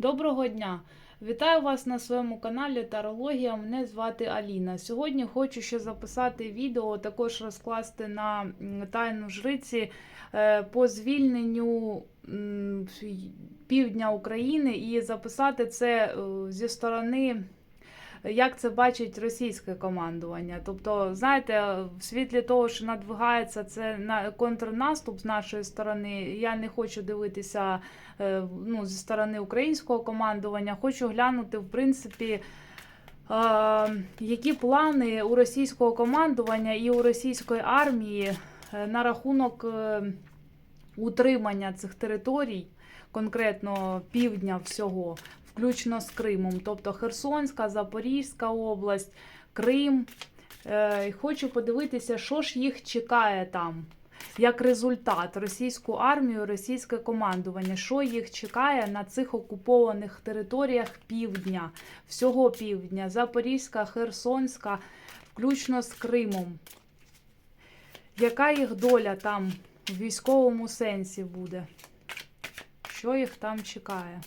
Доброго дня! Вітаю вас на своєму каналі Тарологія. Мене звати Аліна. Сьогодні хочу ще записати відео, також розкласти на тайну жриці е, по звільненню півдня України і записати це е, зі сторони. Як це бачить російське командування? Тобто, знаєте, в світлі того, що надвигається це на контрнаступ з нашої сторони, я не хочу дивитися е, ну, зі сторони українського командування. Хочу глянути, в принципі, е, які плани у російського командування і у російської армії е, на рахунок утримання цих територій, конкретно півдня всього, включно з Кримом, тобто Херсонська, Запорізька область, Крим. Е, Хочу подивитися, що ж їх чекає там. Як результат російську армію, російське командування, що їх чекає на цих окупованих територіях півдня, всього півдня, Запорізька, Херсонська, включно з Кримом. Яка їх доля там в військовому сенсі буде? Що їх там чекає?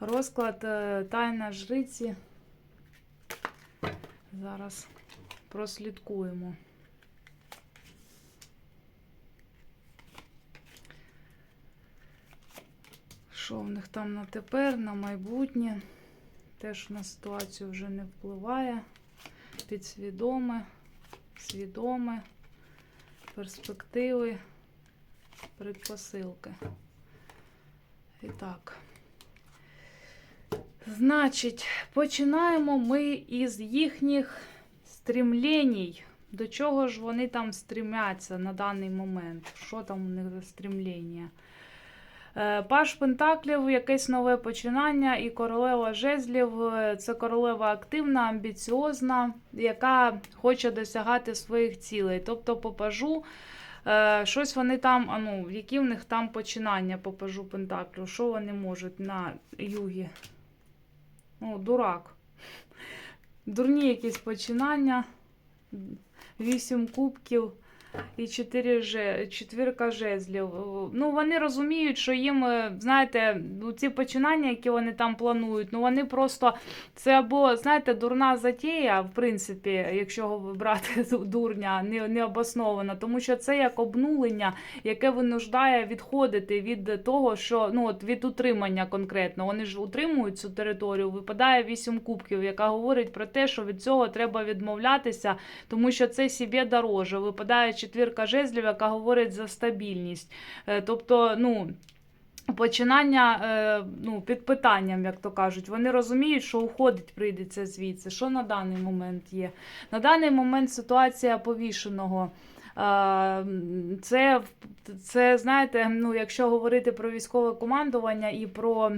Розклад е, тайна жриці. Зараз прослідкуємо. Що в них там на тепер, на майбутнє? Теж на ситуацію вже не впливає. Підсвідоме, свідоме, перспективи, предпосилки. І так. Значить, починаємо ми із їхніх стрімлінь. До чого ж вони там стрімляться на даний момент? Що там у них за стрімління? Е, Паш Пентаклів, якесь нове починання, і королева жезлів е, це королева активна, амбіціозна, яка хоче досягати своїх цілей. Тобто, по пажу, е, щось вони там, а ну, які в них там починання по пажу Пентаклю, що вони можуть на югі? Ну, дурак. Дурні якісь починання. Вісім кубків і чотири четвірка жезлів. Ну, вони розуміють, що їм, е, знаєте, ну, ці починання, які вони там планують, ну вони просто це або, знаєте, дурна затія, в принципі, якщо брати дурня, не, не тому що це як обнулення, яке винуждає відходити від того, що ну от від утримання конкретно. Вони ж утримують цю територію. Випадає вісім кубків, яка говорить про те, що від цього треба відмовлятися, тому що це собі дороже. Випадає четвірка жезлів, яка говорить за стабільність. Е, Тобто, ну. Починання е, ну, під питанням, як то кажуть, вони розуміють, що уходить прийдеться звідси. Що на даний момент є? На даний момент ситуація повішеного. Е, Це, це знаєте, ну, якщо говорити про військове командування і про,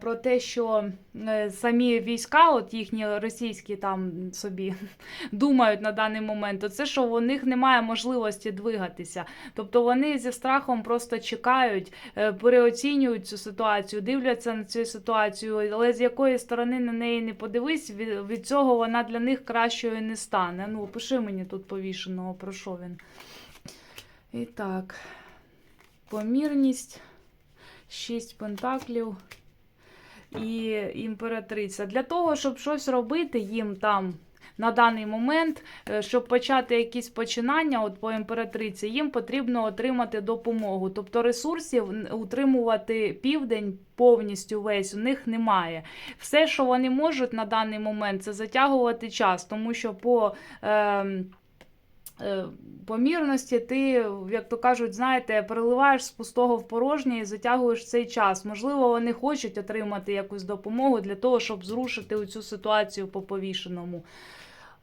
про те, що е, самі війська, от їхні російські там собі думають на даний момент, то це що у них немає можливості двигатися. Тобто вони зі страхом просто чекають, е, переоцінюють цю ситуацію, дивляться на цю ситуацію, але з якої сторони на неї не подивись, від цього вона для них кращою не стане. Ну, пиши мені тут повішеного, про що він. І так, помірність, шість пентаклів і імператриця. Для того, щоб щось робити їм там. На даний момент, е, щоб почати якісь починання, от по імператриці, їм потрібно отримати допомогу. Тобто ресурсів утримувати південь повністю весь у них немає. Все, що вони можуть на даний момент, це затягувати час, тому що по. е, Помірності ти, як то кажуть, знаєте, переливаєш з пустого в порожнє і затягуєш цей час. Можливо, вони хочуть отримати якусь допомогу для того, щоб зрушити цю ситуацію по повішеному.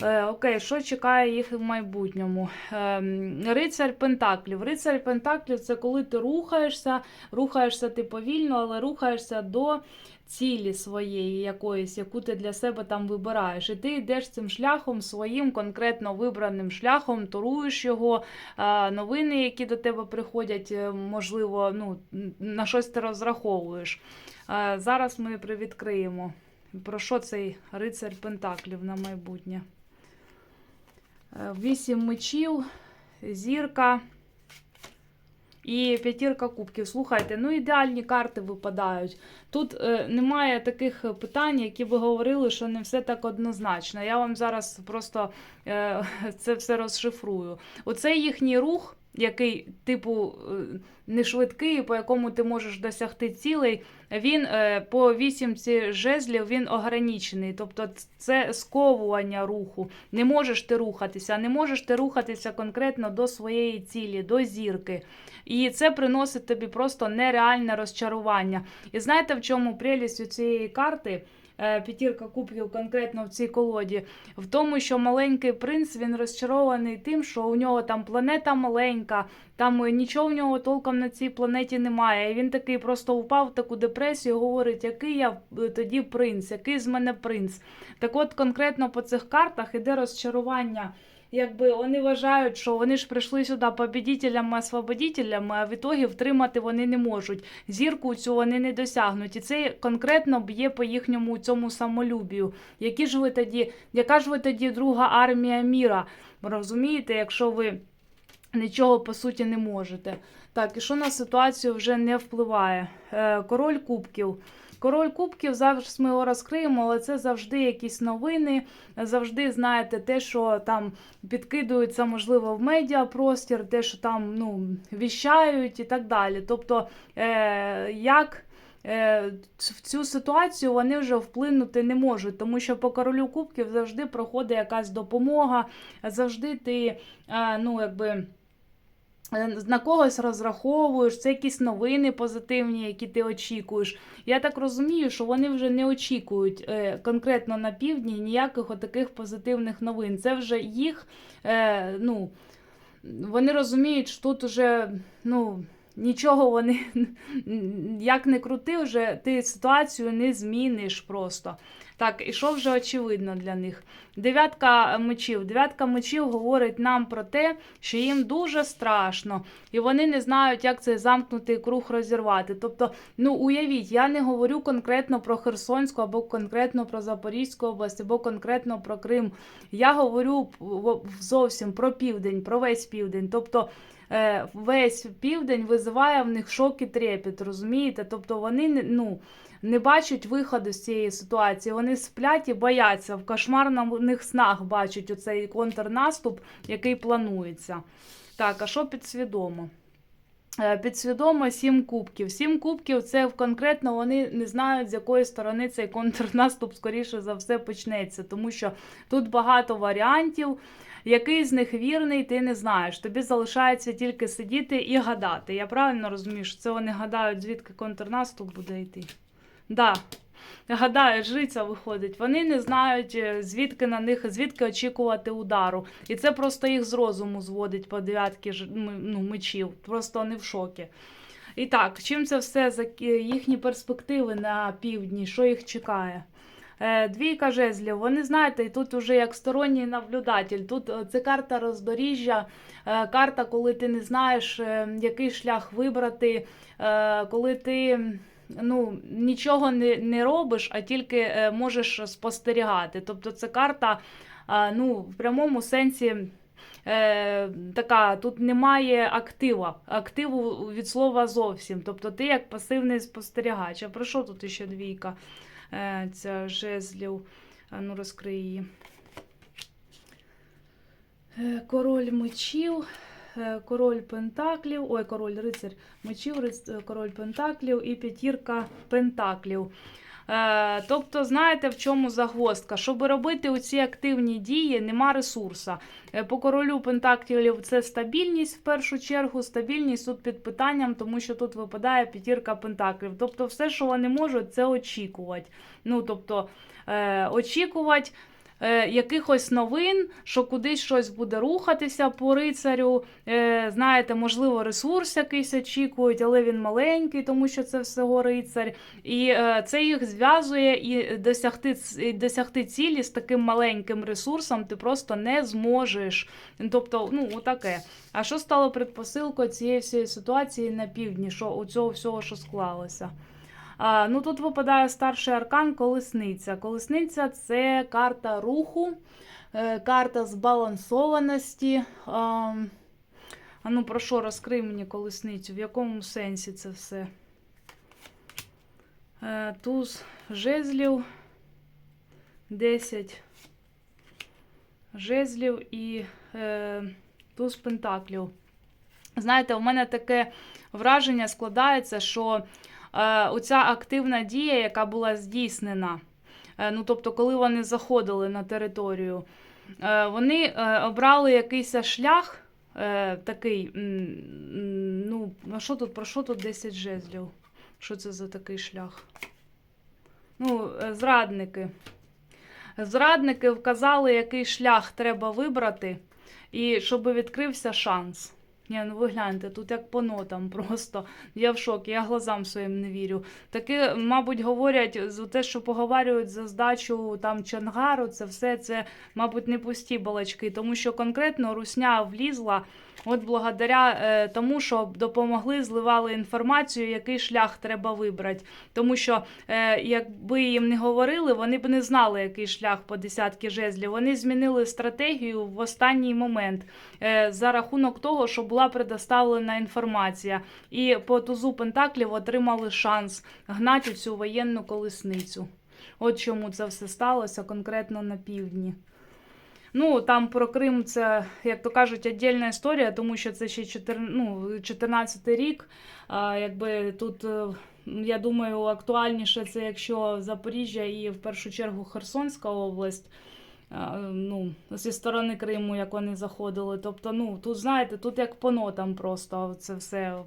Е, окей, що чекає їх в майбутньому? Е, рицарь Пентаклів. Рицарь Пентаклів це коли ти рухаєшся, рухаєшся ти повільно, але рухаєшся до цілі своєї якоїсь, яку ти для себе там вибираєш. І ти йдеш цим шляхом, своїм конкретно вибраним шляхом, торуєш його, е, новини, які до тебе приходять, е, можливо, ну, на щось ти розраховуєш. Зараз ми привідкриємо. Про що цей рицар Пентаклів на майбутнє? Вісім мечів, зірка, і п'ятірка кубків. Слухайте, ну ідеальні карти випадають. Тут е, немає таких питань, які ви говорили, що не все так однозначно. Я вам зараз просто е, це все розшифрую. Оцей їхній рух, який, типу, е, не швидкий, по якому ти можеш досягти цілей, він е, по вісімці жезлів він ограничений. Тобто це сковування руху. Не можеш ти рухатися, не можеш ти рухатися конкретно до своєї цілі, до зірки. І це приносить тобі просто нереальне розчарування. І знаєте, в чому прелість у цієї карти? Е, П'ятірка кубків конкретно в цій колоді, в тому, що маленький принц він розчарований тим, що у нього там планета маленька, там е, нічого в нього толком на цій планеті немає. І він такий просто впав в таку депресію, говорить, який я е, тоді принц, який з мене принц. Так от конкретно по цих картах іде розчарування. Якби вони вважають, що вони ж прийшли сюди побідітелями, освободітелями, а в ітогі втримати вони не можуть. Зірку цю вони не досягнуть. І це конкретно б'є по їхньому цьому самолюбію. Які ж ви тоді, яка ж ви тоді друга армія міра? Розумієте, якщо ви нічого по суті не можете. Так, і що на ситуацію вже не впливає? Е, король кубків. Король кубків завжди ми його розкриємо, але це завжди якісь новини. Завжди знаєте те, що там підкидується, можливо, в медіапростір, те, що там ну, віщають і так далі. Тобто, е, як е, в цю ситуацію вони вже вплинути не можуть, тому що по королю кубків завжди проходить якась допомога, завжди ти, е, ну, якби. Е, На когось розраховуєш, це якісь новини позитивні, які ти очікуєш. Я так розумію, що вони вже не очікують е, конкретно на півдні ніяких отаких позитивних новин. Це вже їх, е, ну, вони розуміють, що тут уже, ну. Нічого вони як не крути, вже ти ситуацію не зміниш просто. Так, і що вже очевидно для них? Дев'ятка мечів. Дев'ятка мечів говорить нам про те, що їм дуже страшно, і вони не знають, як цей замкнутий круг розірвати. Тобто, ну уявіть, я не говорю конкретно про Херсонську або конкретно про Запорізьку область, або конкретно про Крим. Я говорю зовсім про південь, про весь південь. Тобто е, весь південь визиває в них шок і трепет, розумієте? Тобто вони ну. Не бачать виходу з цієї ситуації. Вони сплять і бояться. В кошмарних снах бачать оцей контрнаступ, який планується. Так, а що підсвідомо? Е, Підсвідомо сім кубків. Сім кубків це конкретно вони не знають, з якої сторони цей контрнаступ, скоріше за все, почнеться, тому що тут багато варіантів. Який з них вірний, ти не знаєш. Тобі залишається тільки сидіти і гадати. Я правильно розумію, що це вони гадають, звідки контрнаступ буде йти. Да. Гадаю, жриця виходить. Вони не знають, е, звідки на них, звідки очікувати удару. І це просто їх з розуму зводить по дев'ятки ну, мечів. Просто вони в шокі. І так, чим це все за їхні перспективи на півдні, що їх чекає? Е, Двійка жезлів. Вони знаєте, і тут уже як сторонній наблюдатель. Тут е, це карта роздоріжжя, е, карта, коли ти не знаєш, е, який шлях вибрати, е, коли ти ну, нічого не, не робиш, а тільки е, можеш спостерігати. Тобто це карта е, ну, в прямому сенсі. Е, така, тут немає актива, активу від слова зовсім. Тобто ти як пасивний спостерігач. А про що тут ще двійка? Е, ця жезлів. Ну розкрий її. Е, Король мечів, король пентаклів, ой, король рицар мечів, е, король пентаклів і п'ятірка пентаклів. Е, тобто, знаєте, в чому загвоздка? Щоб робити оці активні дії, нема ресурсу. Е, По королю пентаклів це стабільність в першу чергу. Стабільність тут під питанням, тому що тут випадає п'ятірка пентаклів. Тобто, все, що вони можуть, це очікувати. Ну, тобто, е, очікувати. Е, Якихось новин, що кудись щось буде рухатися по рицарю. Е, знаєте, можливо, ресурс якийсь очікують, але він маленький, тому що це всього рицар. І е, це їх зв'язує і досягти, і досягти цілі з таким маленьким ресурсом ти просто не зможеш. Тобто, ну, отаке. А що стало предпосилкою цієї всієї ситуації на півдні? Що у цього всього, що склалося? Ну тут випадає старший аркан колесниця. Колесниця це карта руху, е, карта збалансованості. А ну, про що розкрий мені колесницю? В якому сенсі це все? Е, туз жезлів. 10 жезлів і е, туз пентаклів. Знаєте, у мене таке враження складається, що оця активна дія, яка була здійснена, е, ну тобто, коли вони заходили на територію, е, вони е, обрали якийсь шлях. Е, такий, ну, що тут, про що тут 10 жезлів? Що це за такий шлях? Ну, е, зрадники. Зрадники вказали, який шлях треба вибрати, і щоб відкрився шанс. Ні, ну ви гляньте, тут як по нотам просто. Я в шокі, я глазам своїм не вірю. Таке, мабуть, говорять за те, що поговорюють за здачу там Чангару, це все це, мабуть, не пусті балачки, тому що конкретно Русня влізла. От благодаря е, тому, що допомогли, зливали інформацію, який шлях треба вибрати. Тому що е, якби їм не говорили, вони б не знали, який шлях по десятки жезлів. Вони змінили стратегію в останній момент е, за рахунок того, що була предоставлена інформація. І по тузу Пентаклів отримали шанс гнати цю воєнну колесницю. От чому це все сталося конкретно на півдні. Ну, там про Крим це, як то кажуть, віддільна історія, тому що це ще 14, ну, 14 рік. А, якби тут, е, я думаю, актуальніше це якщо Запоріжжя і в першу чергу Херсонська область. Ну, зі сторони Криму, як вони заходили. Тобто, ну, тут, знаєте, тут як по нотам просто це все.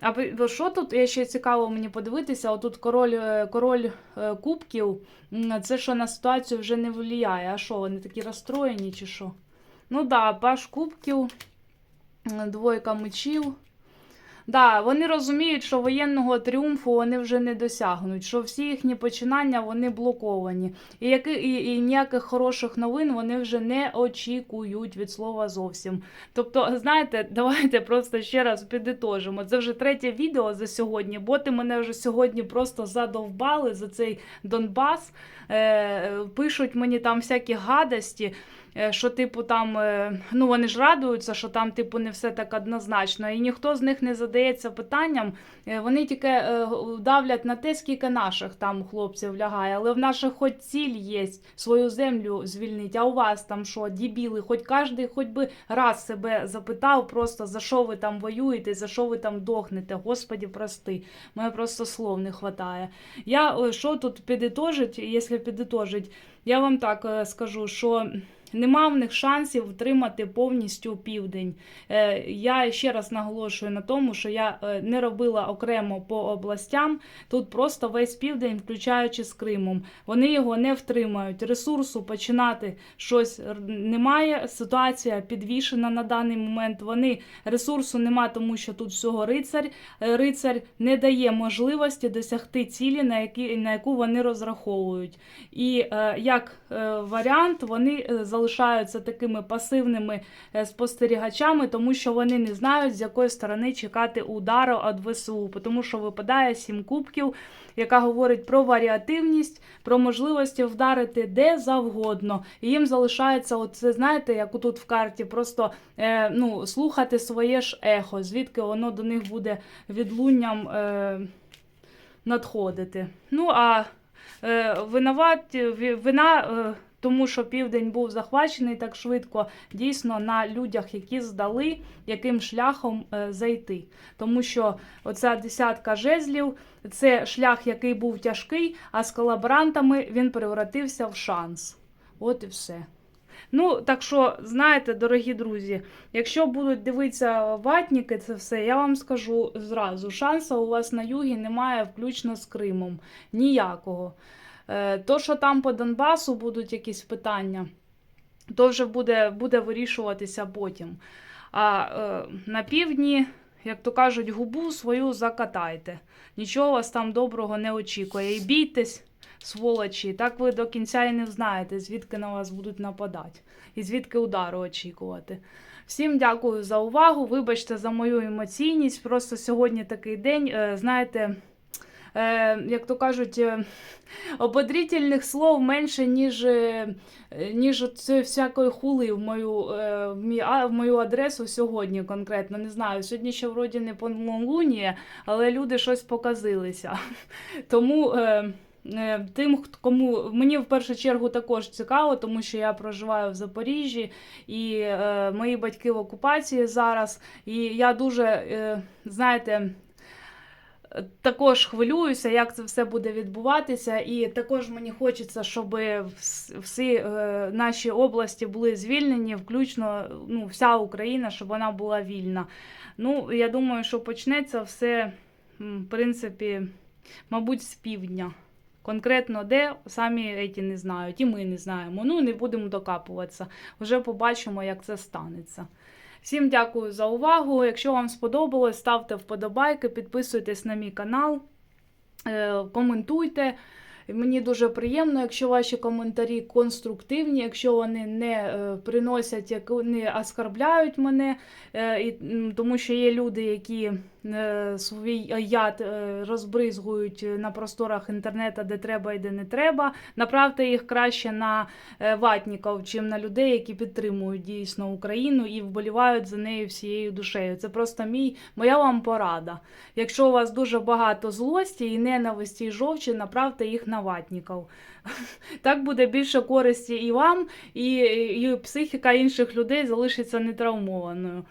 А що тут? Я ще цікаво мені подивитися. Отут король, е, король е, кубків. Це що на ситуацію вже не влияє. А що, вони такі розстроєні чи що? Ну да, паш кубків, двойка мечів. Да, вони розуміють, що воєнного тріумфу вони вже не досягнуть, що всі їхні починання вони блоковані. І, які, і, і ніяких хороших новин вони вже не очікують від слова зовсім. Тобто, знаєте, давайте просто ще раз підітожимо. Це вже третє відео за сьогодні. Боти мене вже сьогодні просто задовбали за цей Донбас. Е, пишуть мені там всякі гадості. Е, Що, типу, там, е, ну вони ж радуються, що там, типу, не все так однозначно, і ніхто з них не задається питанням. Е, Вони тільки давлять на те, скільки наших там хлопців лягає, але в наших хоч ціль є свою землю звільнити. А у вас там що, дібіли? Хоч кожен хоч би раз себе запитав, просто за що ви там воюєте, за що ви там дохнете. Господі, прости. Мене просто слов не вистачає. Я що тут підітожить, якщо підітожить, я вам так скажу, що. Нема в них шансів втримати повністю південь. Е, я ще раз наголошую на тому, що я е, не робила окремо по областям. Тут просто весь південь, включаючи з Кримом. Вони його не втримають. Ресурсу починати щось немає. Ситуація підвішена на даний момент. Вони ресурсу нема, тому що тут всього рицар. Е, Рицар не дає можливості досягти цілі, на, які, на яку вони розраховують. І як варіант, вони е, залишаються такими пасивними е, спостерігачами, тому що вони не знають, з якої сторони чекати удару від ВСУ, тому що випадає сім кубків, яка говорить про варіативність, про можливості вдарити де завгодно. І їм залишається, оце, знаєте, як тут в карті, просто е, ну, слухати своє ж ехо, звідки воно до них буде відлунням. Е, надходити. Ну а е, винуваті, вина, е, тому що південь був захвачений так швидко, дійсно на людях, які здали, яким шляхом е, зайти. Тому що оця десятка жезлів це шлях, який був тяжкий, а з колаборантами він превратився в шанс. От і все. Ну, так що, знаєте, дорогі друзі, якщо будуть дивитися ватніки, це все, я вам скажу зразу: шансу у вас на югі немає, включно з Кримом. Ніякого. Е, То, що там по Донбасу будуть якісь питання, то вже буде, буде вирішуватися потім. А е, на півдні, як то кажуть, губу свою закатайте. Нічого вас там доброго не очікує. І бійтесь, сволочі, так ви до кінця і не знаєте, звідки на вас будуть нападати, і звідки удару очікувати. Всім дякую за увагу. Вибачте за мою емоційність. Просто сьогодні такий день, е, знаєте. Е, як то кажуть, е, ободрительних слов менше, ніж, е, ніж це всякої хули в мою, е, в, мій, а, в мою адресу сьогодні конкретно. Не знаю, сьогодні ще вроді не повнолунія, але люди щось показилися. Тому. Е, Е, Тим, кому мені в першу чергу також цікаво, тому що я проживаю в Запоріжжі, і е, мої батьки в окупації зараз. І я дуже, е, знаєте, також хвилююся, як це все буде відбуватися. І також мені хочеться, щоб всі е, наші області були звільнені, включно ну, вся Україна, щоб вона була вільна. Ну, я думаю, що почнеться все, в принципі, мабуть, з півдня. Конкретно де самі еті не знають, і ми не знаємо. Ну не будемо докапуватися. Вже побачимо, як це станеться. Всім дякую за увагу. Якщо вам сподобалось, ставте вподобайки, підписуйтесь на мій канал, е, коментуйте. Мені дуже приємно, якщо ваші коментарі конструктивні, якщо вони не е, приносять, не оскарбляють мене, е, тому що є люди, які свій яд е, розбризгують на просторах інтернету, де треба і де не треба. Направте їх краще на е, ватніків, чим на людей, які підтримують дійсно Україну і вболівають за нею всією душею. Це просто мій, моя вам порада. Якщо у вас дуже багато злості і ненависті і жовчі, направте їх на ватніків. Так буде більше користі і вам, і, і психіка інших людей залишиться нетравмованою.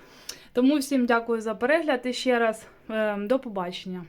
Тому всім дякую за перегляд і ще раз е, до побачення.